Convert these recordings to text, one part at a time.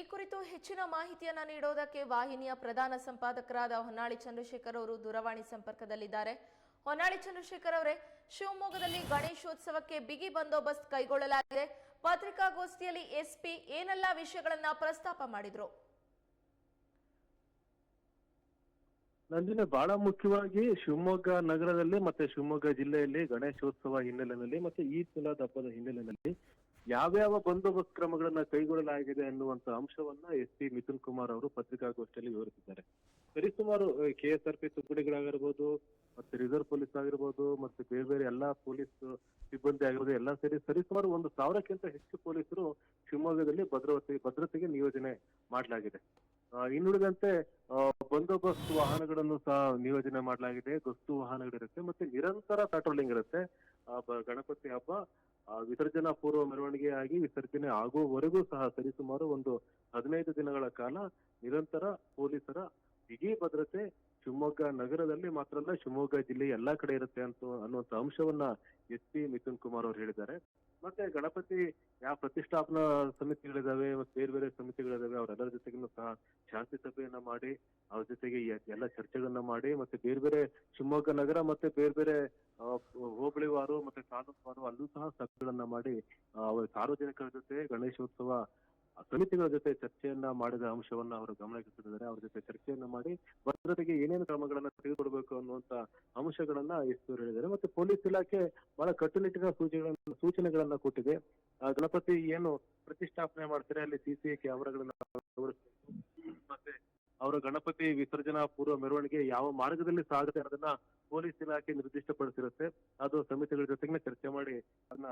ಈ ಕುರಿತು ಹೆಚ್ಚಿನ ಮಾಹಿತಿಯನ್ನು ನೀಡೋದಕ್ಕೆ ವಾಹಿನಿಯ ಪ್ರಧಾನ ಸಂಪಾದಕರಾದ ಹೊನ್ನಾಳಿ ಚಂದ್ರಶೇಖರ್ ಅವರು ದೂರವಾಣಿ ಸಂಪರ್ಕದಲ್ಲಿದ್ದಾರೆ. ಹೊನ್ನಾಳಿ ಚಂದ್ರಶೇಖರ್ ಅವರೇ, ಶಿವಮೊಗ್ಗದಲ್ಲಿ ಗಣೇಶೋತ್ಸವಕ್ಕೆ ಬಿಗಿ ಬಂದೋಬಸ್ತ್ ಕೈಗೊಳ್ಳಲಾಗಿದೆ. ಪತ್ರಿಕಾಗೋಷ್ಠಿಯಲ್ಲಿ ಎಸ್ಪಿ ಏನೆಲ್ಲ ವಿಷಯಗಳನ್ನ ಪ್ರಸ್ತಾಪ ಮಾಡಿದ್ರು? ನಂದಿನಿ, ಬಹಳ ಮುಖ್ಯವಾಗಿ ಶಿವಮೊಗ್ಗ ನಗರದಲ್ಲಿ ಮತ್ತೆ ಶಿವಮೊಗ್ಗ ಜಿಲ್ಲೆಯಲ್ಲಿ ಗಣೇಶೋತ್ಸವ ಹಿನ್ನೆಲೆಯಲ್ಲಿ ಮತ್ತೆ ಈ ಮಿಲಾದ್ ಹಬ್ಬದ ಹಿನ್ನೆಲೆಯಲ್ಲಿ ಯಾವ್ಯಾವ ಬಂದೋಬಸ್ತ್ ಕ್ರಮಗಳನ್ನ ಕೈಗೊಳ್ಳಲಾಗಿದೆ ಅನ್ನುವಂತ ಅಂಶವನ್ನ ಎಸ್ ಪಿ ಮಿಥುನ್ ಕುಮಾರ್ ಅವರು ಪತ್ರಿಕಾಗೋಷ್ಠಿಯಲ್ಲಿ ವಿವರಿಸಿದ್ದಾರೆ. ಸರಿಸುಮಾರು ಕೆ ಎಸ್ ಆರ್ ಪಿ ತುಕಡಿಗಳಾಗಿರ್ಬೋದು, ಮತ್ತೆ ರಿಸರ್ವ್ ಪೊಲೀಸ್ ಆಗಿರ್ಬೋದು, ಮತ್ತೆ ಬೇರೆ ಬೇರೆ ಎಲ್ಲಾ ಪೊಲೀಸ್ ಸಿಬ್ಬಂದಿ ಆಗಿರ್ಬೋದು, ಎಲ್ಲಾ ಸೇರಿ ಸರಿಸುಮಾರು ಒಂದು ಸಾವಿರಕ್ಕಿಂತ ಹೆಚ್ಚು ಪೊಲೀಸರು ಶಿವಮೊಗ್ಗದಲ್ಲಿ ಭದ್ರತೆ ಭದ್ರತೆಗೆ ನಿಯೋಜನೆ ಮಾಡಲಾಗಿದೆ. ಇನ್ನುಳಿದಂತೆ ಬಂದೋಬಸ್ತ್ ವಾಹನಗಳನ್ನು ಸಹ ನಿಯೋಜನೆ ಮಾಡಲಾಗಿದೆ, ಗಸ್ತು ವಾಹನಗಳಿರುತ್ತೆ, ಮತ್ತೆ ನಿರಂತರ ಪ್ಯಾಟ್ರೋಲಿಂಗ್ ಇರುತ್ತೆ. ಗಣಪತಿ ಹಬ್ಬ ವಿಸರ್ಜನಾ ಪೂರ್ವ ಮೆರವಣಿಗೆ ಆಗಿ ವಿಸರ್ಜನೆ ಆಗುವವರೆಗೂ ಸಹ ಸರಿಸುಮಾರು ಒಂದು ಹದಿನೈದು ದಿನಗಳ ಕಾಲ ನಿರಂತರ ಪೊಲೀಸರ ಬಿಗಿ ಭದ್ರತೆ ಶಿವಮೊಗ್ಗ ನಗರದಲ್ಲಿ ಮಾತ್ರ ಅಲ್ಲ, ಶಿವಮೊಗ್ಗ ಜಿಲ್ಲೆ ಎಲ್ಲಾ ಕಡೆ ಇರುತ್ತೆ ಅಂತ ಅನ್ನುವಂತ ಅಂಶವನ್ನ ಎಸ್ ಪಿ ಮಿಥುನ್ ಕುಮಾರ್ ಅವರು ಹೇಳಿದ್ದಾರೆ. ಮತ್ತೆ ಗಣಪತಿ ಯಾವ ಪ್ರತಿಷ್ಠಾಪನಾ ಸಮಿತಿಗಳಿದಾವೆ, ಮತ್ತೆ ಬೇರೆ ಬೇರೆ ಸಮಿತಿಗಳಿದಾವೆ, ಅವರೆಲ್ಲರ ಜೊತೆಗೂ ಸಹ ಶಾಂತಿ ಸಭೆಯನ್ನ ಮಾಡಿ, ಅವ್ರ ಜೊತೆಗೆ ಎಲ್ಲ ಚರ್ಚೆಗಳನ್ನ ಮಾಡಿ, ಮತ್ತೆ ಬೇರೆ ಬೇರೆ ಶಿವಮೊಗ್ಗ ನಗರ, ಮತ್ತೆ ಬೇರೆ ಬೇರೆ ಆ, ಹೋಬಳಿವಾರು ಮತ್ತೆ ತಾಲೂಕುವಾರು ಅಲ್ಲೂ ಸಹ ಸಭೆಗಳನ್ನ ಮಾಡಿ ಆ, ಅವರ ಸಾರ್ವಜನಿಕರ ಜೊತೆ ಗಣೇಶೋತ್ಸವ ಸಮಿತಿಗಳ ಜೊತೆ ಚರ್ಚೆಯನ್ನ ಮಾಡಿದ ಅಂಶವನ್ನ ಅವರು ಗಮನಕ್ಕೆ ತಂದಿದ್ದಾರೆ ಅವ್ರ ಜೊತೆ ಚರ್ಚೆಯನ್ನ ಮಾಡಿ ಭದ್ರತೆಗೆ ಏನೇನು ಕ್ರಮಗಳನ್ನ ತೆಗೆದುಕೊಡ್ಬೇಕು ಅನ್ನುವಂತ ಅಂಶಗಳನ್ನ ಎಸ್ ಹೇಳಿದ್ದಾರೆ. ಮತ್ತೆ ಪೊಲೀಸ್ ಇಲಾಖೆ ಬಹಳ ಕಟ್ಟುನಿಟ್ಟಿನ ಸೂಚನೆಗಳನ್ನ ಸೂಚನೆಗಳನ್ನ ಕೊಟ್ಟಿದೆ. ಗಣಪತಿ ಏನು ಪ್ರತಿಷ್ಠಾಪನೆ ಮಾಡ್ತಾರೆ, ಅಲ್ಲಿ ಸಿಸಿ ಕ್ಯಾಮೆರಾಗಳನ್ನ. ಮತ್ತೆ ಅವರ ಗಣಪತಿ ವಿಸರ್ಜನಾ ಪೂರ್ವ ಮೆರವಣಿಗೆ ಯಾವ ಮಾರ್ಗದಲ್ಲಿ ಸಾಗುತ್ತೆ ಅನ್ನೋದನ್ನ ಪೊಲೀಸ್ ಇಲಾಖೆ ನಿರ್ದಿಷ್ಟಪಡಿಸಿರುತ್ತೆ. ಅದು ಸಮಿತಿಗಳ ಜೊತೆಗೆ ಚರ್ಚೆ ಮಾಡಿ ಅದನ್ನ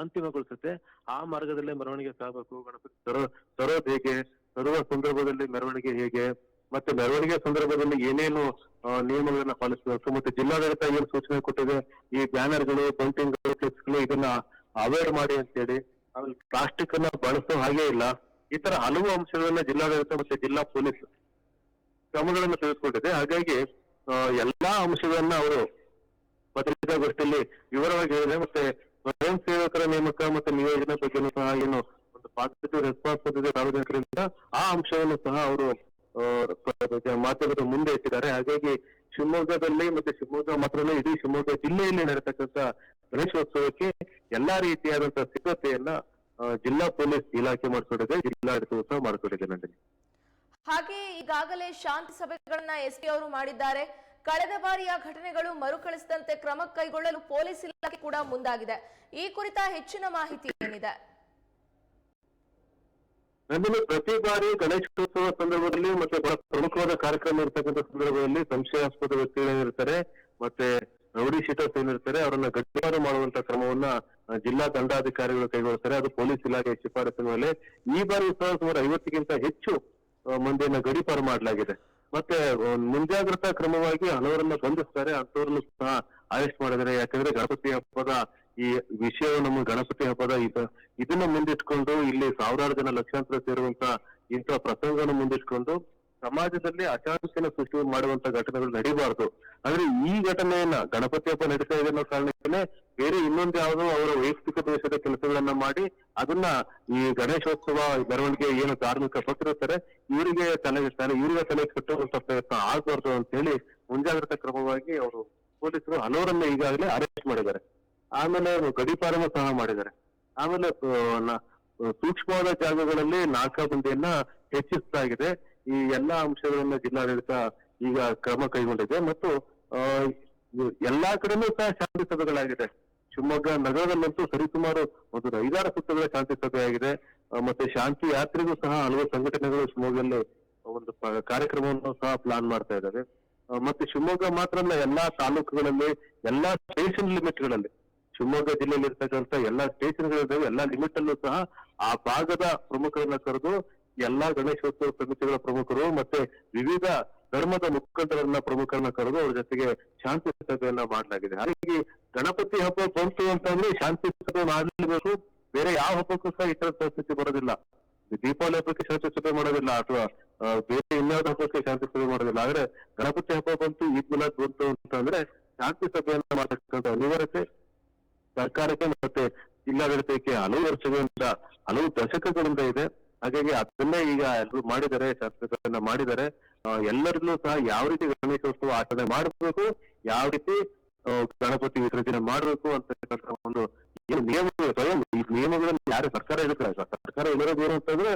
ಅಂತಿಮಗೊಳಿಸುತ್ತೆ. ಆ ಮಾರ್ಗದಲ್ಲೇ ಮೆರವಣಿಗೆ ಸಾಗಬೇಕು. ಗಣಪತಿ ತರೋ ತರೋದು ಹೇಗೆ ತರುವ ಸಂದರ್ಭದಲ್ಲಿ ಮೆರವಣಿಗೆ ಹೇಗೆ, ಮತ್ತೆ ಮೆರವಣಿಗೆ ಸಂದರ್ಭದಲ್ಲಿ ಏನೇನು ನಿಯಮಗಳನ್ನ ಪಾಲಿಸಬೇಕು, ಮತ್ತೆ ಜಿಲ್ಲಾಡಳಿತ ಏನು ಸೂಚನೆ ಕೊಟ್ಟಿದೆ, ಈ ಬ್ಯಾನರ್ಗಳು ಬಂಟಿಂಗ್ಗಳು ಫ್ಲೆಕ್ಸ್ಗಳು ಇದನ್ನ ಅವೇರ್ ಮಾಡಿ ಅಂತೇಳಿ ಆಮೇಲೆ ಪ್ಲಾಸ್ಟಿಕ್ ಅನ್ನ ಬಳಸೋ ಹಾಗೆ ಇಲ್ಲ. ಈ ತರ ಹಲವು ಅಂಶಗಳನ್ನ ಜಿಲ್ಲಾಡಳಿತ ಮತ್ತೆ ಜಿಲ್ಲಾ ಪೊಲೀಸ್ ಕ್ರಮಗಳನ್ನು ತೆಗೆದುಕೊಂಡಿದೆ. ಹಾಗಾಗಿ ಎಲ್ಲಾ ಅಂಶಗಳನ್ನ ಅವರು ಪತ್ರಿಕಾಗೋಷ್ಠಿಯಲ್ಲಿ ವಿವರವಾಗಿ ಹೇಳಿದೆ ಮತ್ತೆ ಸ್ವಯಂ ಸೇವಕರ ನೇಮಕ ಮತ್ತು ನಿಯೋಜನೆ ಬಗ್ಗೆನೂ ಸಹ ಏನು ಒಂದು ಪಾಸಿಟಿವ್ ರೆಸ್ಪಾನ್ಸ್ ಬಂದಿದೆ ಸಾರ್ವಜನಿಕರಿಂದ ಆ ಅಂಶವನ್ನು ಸಹ ಅವರು ಪ- ಮಾಧ್ಯಮದ ಮುಂದೆ ಇಟ್ಟಿದ್ದಾರೆ. ಹಾಗಾಗಿ ಶಿವಮೊಗ್ಗದಲ್ಲಿ ಮತ್ತೆ ಶಿವಮೊಗ್ಗ ಮಾತ್ರ ಅಲ್ಲ, ಇಡೀ ಶಿವಮೊಗ್ಗ ಜಿಲ್ಲೆಯಲ್ಲಿ ನಡೆತಕ್ಕಂತ ಗಣೇಶೋತ್ಸವಕ್ಕೆ ಎಲ್ಲಾ ರೀತಿಯಾದಂತಹ ಸಿದ್ಧತೆಯನ್ನ ಜಿಲ್ಲಾ ಪೊಲೀಸ್ ಇಲಾಖೆ ಮಾಡಿಕೊಂಡಿದೆ. ಜಿಲ್ಲಾಡಳಿತವು ಸಹ ಮಾಡಿಕೊಂಡಿದೆ. ನಂದಿನಿ. ಹಾಗೆ ಈಗಾಗಲೇ ಶಾಂತಿ ಸಭೆಗಳನ್ನ ಎಸ್ಪಿ ಅವರು ಮಾಡಿದ್ದಾರೆ. ಕಳೆದ ಬಾರಿಯ ಘಟನೆಗಳು ಮರುಕಳಿಸದಂತೆ ಕ್ರಮ ಕೈಗೊಳ್ಳಲು ಪೊಲೀಸ್ ಇಲಾಖೆ ಕೂಡ ಮುಂದಾಗಿದೆ. ಈ ಕುರಿತ ಹೆಚ್ಚಿನ ಮಾಹಿತಿ ಏನಿದೆ? ನಮ್ಮಲ್ಲಿ ಪ್ರತಿ ಬಾರಿ ಗಣೇಶೋತ್ಸವ ಸಂದರ್ಭದಲ್ಲಿ ಮತ್ತೆ ಬಹಳ ಪ್ರಮುಖವಾದ ಕಾರ್ಯಕ್ರಮ ಇರ್ತಕ್ಕಂಥ ಸಂದರ್ಭದಲ್ಲಿ ಸಂಶಯಾಸ್ಪದ ವ್ಯಕ್ತಿಗಳೇನಿರ್ತಾರೆ ಮತ್ತೆ ರೌಡಿ ಶೀಟರ್ಸ್ ಏನಿರ್ತಾರೆ, ಅವರನ್ನ ಗಡ್ಡಾರು ಮಾಡುವಂತ ಕ್ರಮವನ್ನ ಜಿಲ್ಲಾ ದಂಡಾಧಿಕಾರಿಗಳು ಕೈಗೊಳ್ತಾರೆ. ಅದು ಪೊಲೀಸ್ ಇಲಾಖೆ ಶಿಫಾರಸಿನ ಮೇಲೆ ಈ ಬಾರಿ ಸಹ ಸುಮಾರು ಐವತ್ತಕ್ಕಿಂತ ಹೆಚ್ಚು ಮಂದಿಯನ್ನ ಗಡೀಪಾರು ಮಾಡಲಾಗಿದೆ. ಮತ್ತೆ ಮುಂಜಾಗ್ರತಾ ಕ್ರಮವಾಗಿ ಹಲವರನ್ನ ಬಂಧಿಸ್ತಾರೆ. ಅಂತವ್ರನ್ನು ಸಹ ಅರೆಸ್ಟ್ ಮಾಡಿದ್ದಾರೆ. ಯಾಕಂದ್ರೆ ಗಣಪತಿ ಹಬ್ಬದ ಈ ವಿಷಯ ನಮ್ಮ ಗಣಪತಿ ಹಬ್ಬದ ಇದ- ಇದನ್ನ ಮುಂದಿಟ್ಕೊಂಡು ಇಲ್ಲಿ ಸಾವಿರಾರು ಜನ ಲಕ್ಷಾಂತರ ಸೇರುವಂತ ಇಂತ ಪ್ರಸಂಗವನ್ನು ಮುಂದಿಟ್ಕೊಂಡು ಸಮಾಜದಲ್ಲಿ ಅಶಾಂತಿನ ಸೃಷ್ಟಿ ಮಾಡುವಂತ ಘಟನೆಗಳು ನಡೀಬಾರ್ದು. ಅಂದ್ರೆ ಈ ಘಟನೆಯನ್ನ ಗಣಪತಿ ಹಬ್ಬ ನಡೀತಾ ಇದೆ ಅನ್ನೋ ಕಾರಣಕ್ಕೆ ಬೇರೆ ಇನ್ನೊಂದು ಯಾವುದೋ ಅವರ ವೈಯಕ್ತಿಕ ದೇಶದ ಕೆಲಸಗಳನ್ನ ಮಾಡಿ ಅದನ್ನ ಈ ಗಣೇಶೋತ್ಸವ ಮೆರವಣಿಗೆ ಏನು ಧಾರ್ಮಿಕ ಭಕ್ತರಿರ್ತಾರೆ ಇವರಿಗೆ ತಲೆ ಇವರಿಗೆ ತಲೆ ಕಟ್ಟುವಂತ ಪ್ರಯತ್ನ ಆಗ್ಬಾರ್ದು ಅಂತ ಹೇಳಿ ಮುಂಜಾಗ್ರತಾ ಕ್ರಮವಾಗಿ ಅವರು ಪೊಲೀಸರು ಹಲವರನ್ನ ಈಗಾಗಲೇ ಅರೆಸ್ಟ್ ಮಾಡಿದ್ದಾರೆ. ಆಮೇಲೆ ಗಡಿಪಾರನ ಸಹ ಮಾಡಿದ್ದಾರೆ. ಆಮೇಲೆ ಸೂಕ್ಷ್ಮವಾದ ಜಾಗಗಳಲ್ಲಿ ನಾಕಾಬಂದಿಯನ್ನ ಹೆಚ್ಚಿಸಲಾಗಿದೆ ಈ ಎಲ್ಲಾ ಅಂಶಗಳನ್ನ ಜಿಲ್ಲಾಡಳಿತ ಈಗ ಕ್ರಮ ಕೈಗೊಂಡಿದೆ ಮತ್ತು ಎಲ್ಲಾ ಕಡೆನೂ ಸಹ ಶಾಂತಿ ಸಭೆಗಳಾಗಿದೆ. ಶಿವಮೊಗ್ಗ ನಗರದಲ್ಲಂತೂ ಸರಿಸುಮಾರು ಒಂದು ಐದಾರು ಸುತ್ತಗಳ ಶಾಂತಿ ಸಭೆ ಆಗಿದೆ ಮತ್ತೆ ಶಾಂತಿ ಯಾತ್ರೆಗೂ ಸಹ ಹಲವು ಸಂಘಟನೆಗಳು ಶಿವಮೊಗ್ಗದಲ್ಲಿ ಒಂದು ಕಾರ್ಯಕ್ರಮವನ್ನು ಸಹ ಪ್ಲಾನ್ ಮಾಡ್ತಾ ಇದ್ದಾರೆ ಮತ್ತೆ ಶಿವಮೊಗ್ಗ ಮಾತ್ರ ಅಲ್ಲ, ಎಲ್ಲಾ ತಾಲೂಕುಗಳಲ್ಲಿ, ಎಲ್ಲಾ ಸ್ಟೇಷನ್ ಲಿಮಿಟ್ಗಳಲ್ಲಿ ಶಿವಮೊಗ್ಗ ಜಿಲ್ಲೆಯಲ್ಲಿ ಇರ್ತಕ್ಕಂಥ ಎಲ್ಲಾ ಸ್ಟೇಷನ್ಗಳಿದ್ದಾವೆ ಎಲ್ಲಾ ಲಿಮಿಟ್ ಅಲ್ಲೂ ಸಹ ಆ ಭಾಗದ ಪ್ರಮುಖರನ್ನ ಕರೆದು ಎಲ್ಲಾ ಗಣೇಶೋತ್ಸವ ಸಮಿತಿಗಳ ಪ್ರಮುಖರು ಮತ್ತೆ ವಿವಿಧ ಧರ್ಮದ ಮುಖಂಡರನ್ನ ಪ್ರಮುಖರನ್ನ ಕರೆದು ಅವ್ರ ಜೊತೆಗೆ ಶಾಂತಿ ಸಭೆಯನ್ನ ಮಾಡಲಾಗಿದೆ. ಹಾಗಾಗಿ ಗಣಪತಿ ಹಬ್ಬ ಬಂತು ಅಂತಂದ್ರೆ ಶಾಂತಿ ಸಭೆ ಮಾಡಲೇಬೇಕು ಬೇರೆ ಯಾವ ಹಬ್ಬಕ್ಕೂ ಸಹ ಇತರ ಪರಿಸ್ಥಿತಿ ಬರೋದಿಲ್ಲ. ದೀಪಾವಳಿ ಹಬ್ಬಕ್ಕೆ ಶಾಂತಿ ಸಭೆ ಮಾಡೋದಿಲ್ಲ ಅಥವಾ ಬೇರೆ ಇನ್ಯಾವ್ದು ಹಬ್ಬಕ್ಕೆ ಶಾಂತಿ ಸಭೆ ಮಾಡೋದಿಲ್ಲ. ಆದ್ರೆ ಗಣಪತಿ ಹಬ್ಬ ಬಂತು, ಈದ್ ಮಿಲಾದ್ ಬಂತು ಅಂತಂದ್ರೆ ಶಾಂತಿ ಸಭೆಯನ್ನ ಮಾಡತಕ್ಕಂಥ ಅನಿವಾರ್ಯತೆ ಸರ್ಕಾರಕ್ಕೆ ಮತ್ತೆ ಜಿಲ್ಲಾಡಳಿತಕ್ಕೆ ಹಲವು ವರ್ಷಗಳಿಂದ, ಹಲವು ದಶಕಗಳಿಂದ ಇದೆ. ಹಾಗಾಗಿ ಅದನ್ನೇ ಈಗ ಎಲ್ರು ಮಾಡಿದ್ದಾರೆ ಶಾಸ್ತ್ರಗಳನ್ನ ಮಾಡಿದ್ದಾರೆ. ಎಲ್ಲರನ್ನೂ ಸಹ ಯಾವ ರೀತಿ ಗಣೇಶೋತ್ಸವ ಆಚರಣೆ ಮಾಡಬೇಕು, ಯಾವ ರೀತಿ ಗಣಪತಿ ವಿಸರ್ಜನೆ ಮಾಡಬೇಕು ಅಂತ ಒಂದು ನಿಯಮಗಳು ಸ್ವಯಂ ಈ ನಿಯಮಗಳನ್ನು ಯಾರು ಸರ್ಕಾರ ಇರುತ್ತೆ ಸರ್ಕಾರ ಇರೋದು ಏನು ಅಂತಂದ್ರೆ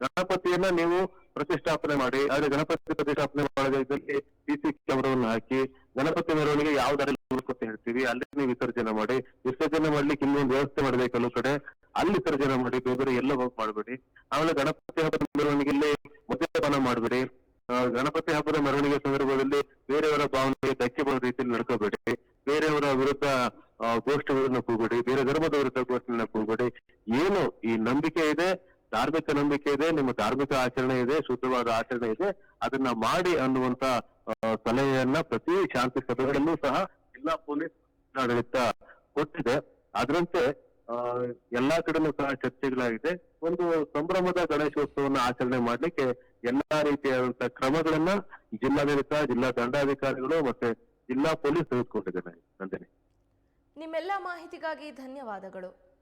ಗಣಪತಿಯನ್ನ ನೀವು ಪ್ರತಿಷ್ಠಾಪನೆ ಮಾಡಿ, ಆದ್ರೆ ಗಣಪತಿ ಪ್ರತಿಷ್ಠಾಪನೆ ಮಾಡೋದ್ರಲ್ಲಿ ಸಿ ಸಿ ಕ್ಯಾಮರಾವನ್ನು ಹಾಕಿ ಗಣಪತಿ ಮೆರವಣಿಗೆ ಯಾವ ಹೇಳ್ತೀವಿ ಅಲ್ಲಿ ನೀವು ವಿಸರ್ಜನೆ ಮಾಡಿ, ವಿಸರ್ಜನೆ ಮಾಡ್ಲಿಕ್ಕೆ ಇನ್ನೊಂದು ವ್ಯವಸ್ಥೆ ಮಾಡಬೇಕು ಕೆಲವು ಕಡೆ? ಅಲ್ಲಿ ವಿಸರ್ಜನೆ ಮಾಡಿ ಬೇರೆ ಎಲ್ಲ ಹೋಗಿ ಮಾಡಬೇಡಿ. ಆಮೇಲೆ ಗಣಪತಿ ಹಬ್ಬದ ಮೆರವಣಿಗೆಯಲ್ಲಿ ಮದ್ಯಪಾನ ಮಾಡಬೇಡಿ. ಗಣಪತಿ ಹಬ್ಬದ ಮೆರವಣಿಗೆ ಸಂದರ್ಭದಲ್ಲಿ ಬೇರೆಯವರ ಭಾವನೆಗೆ ಧಕ್ಕೆ ಬರೋ ರೀತಿಯಲ್ಲಿ ನಡ್ಕೋಬೇಡಿ. ಬೇರೆಯವರ ವಿರುದ್ಧ ಗೋಷ್ಠಿಗಳನ್ನ ಕೂಗಬೇಡಿ. ಬೇರೆ ಧರ್ಮದ ವಿರುದ್ಧ ಗೋಷ್ಠಿಗಳನ್ನ ಕೂಗಬೇಡಿ. ಏನು ಈ ನಂಬಿಕೆ ಇದೆ, ಧಾರ್ಮಿಕ ನಂಬಿಕೆ ಇದೆ, ನಿಮ್ಮ ಧಾರ್ಮಿಕ ಆಚರಣೆ ಇದೆ, ಶುದ್ಧವಾದ ಆಚರಣೆ ಇದೆ, ಅದನ್ನ ಮಾಡಿ ಅನ್ನುವಂತ ಸಲಹೆಯನ್ನ ಪ್ರತಿ ಶಾಂತಿ ಸಭೆಗಳಲ್ಲೂ ಸಹ ಜಿಲ್ಲಾ ಪೊಲೀಸ್ ಆಡಳಿತ ಕೊಟ್ಟಿದೆ. ಅದರಂತೆ ಎಲ್ಲಾ ಕಡೆನೂ ಸಹ ಚರ್ಚೆಗಳಾಗಿದೆ. ಒಂದು ಸಂಭ್ರಮದ ಗಣೇಶೋತ್ಸವವನ್ನು ಆಚರಣೆ ಮಾಡ್ಲಿಕ್ಕೆ ಎಲ್ಲಾ ರೀತಿಯಾದಂತಹ ಕ್ರಮಗಳನ್ನ ಜಿಲ್ಲಾಡಳಿತ, ಜಿಲ್ಲಾ ದಂಡಾಧಿಕಾರಿಗಳು ಮತ್ತೆ ಜಿಲ್ಲಾ ಪೊಲೀಸ್ ತೆಗೆದುಕೊಂಡಿದ್ದಾರೆ. ನಂದಿನಿ. ನಿಮ್ಮೆಲ್ಲ ಮಾಹಿತಿಗಾಗಿ ಧನ್ಯವಾದಗಳು.